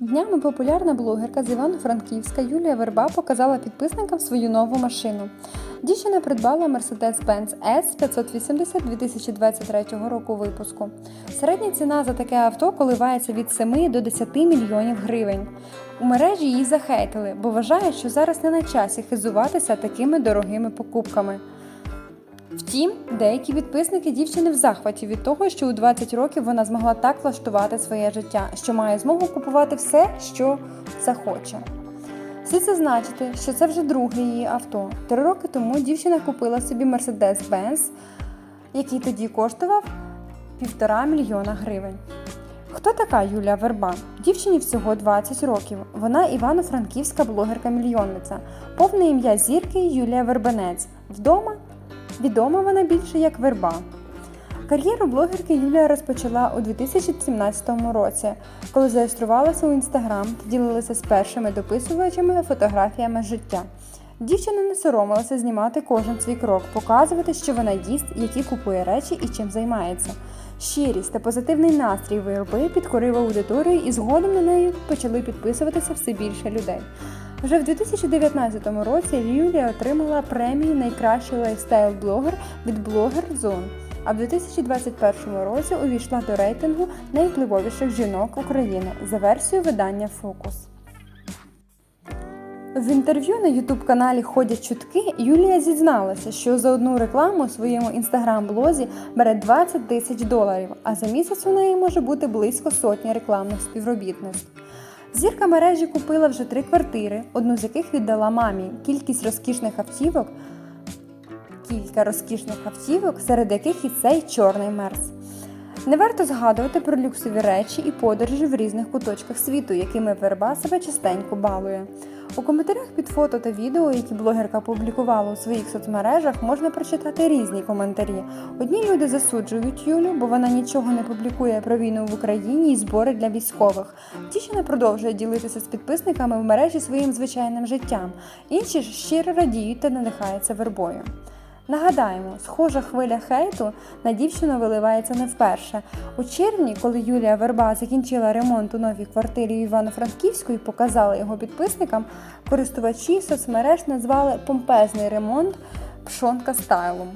Днями популярна блогерка з Івано-Франківська Юлія Верба показала підписникам свою нову машину. Дівчина придбала Mercedes-Benz S 580 2023 року випуску. Середня ціна за таке авто коливається від 7 до 10 мільйонів гривень. У мережі її захейтили, бо вважають, що зараз не на часі хизуватися такими дорогими покупками. Втім, деякі підписники дівчини в захваті від того, що у 20 років вона змогла так влаштувати своє життя, що має змогу купувати все, що захоче. Слід зазначити, що це вже друге її авто. Три роки тому дівчина купила собі Mercedes-Benz, який тоді коштував півтора мільйона гривень. Хто така Юлія Верба? Дівчині всього 20 років. Вона івано-франківська блогерка-мільйонниця. Повне ім'я зірки Юлія Вербенець. Вдома відома вона більше як Верба. Кар'єру блогерки Юлія розпочала у 2017 році, коли зареєструвалася у інстаграм та ділилася з першими дописувачами фотографіями життя. Дівчина не соромилася знімати кожен свій крок, показувати, що вона їсть, які купує речі і чим займається. Щирість та позитивний настрій вироби підкорив аудиторію і згодом на неї почали підписуватися все більше людей. Вже в 2019 році Юлія отримала премію Найкращий лайфстайл-блогер від Blogger Zone, а в 2021 році увійшла до рейтингу найвпливовіших жінок України за версією видання Фокус. В інтерв'ю на ютуб-каналі Ходять чутки Юлія зізналася, що за одну рекламу у своєму інстаграм-блозі бере 20 тисяч доларів, а за місяць у неї може бути близько сотні рекламних співробітництв. Зірка мережі купила вже три квартири, одну з яких віддала мамі. Кількість розкішних автівок, кілька розкішних автівок, серед яких і цей чорний мерс. Не варто згадувати про люксові речі і подорожі в різних куточках світу, якими верба себе частенько балує. У коментарях під фото та відео, які блогерка публікувала у своїх соцмережах, можна прочитати різні коментарі. Одні люди засуджують Юлю, бо вона нічого не публікує про війну в Україні і збори для військових. Дівчина продовжує ділитися з підписниками в мережі своїм звичайним життям. Інші ж щиро радіють та надихаються вербою. Нагадаємо, схожа хвиля хейту на дівчину виливається не вперше. У червні, коли Юлія Верба закінчила ремонт у новій квартирі Івано-Франківську і показала його підписникам, користувачі соцмереж назвали помпезний ремонт пшонка стайлом.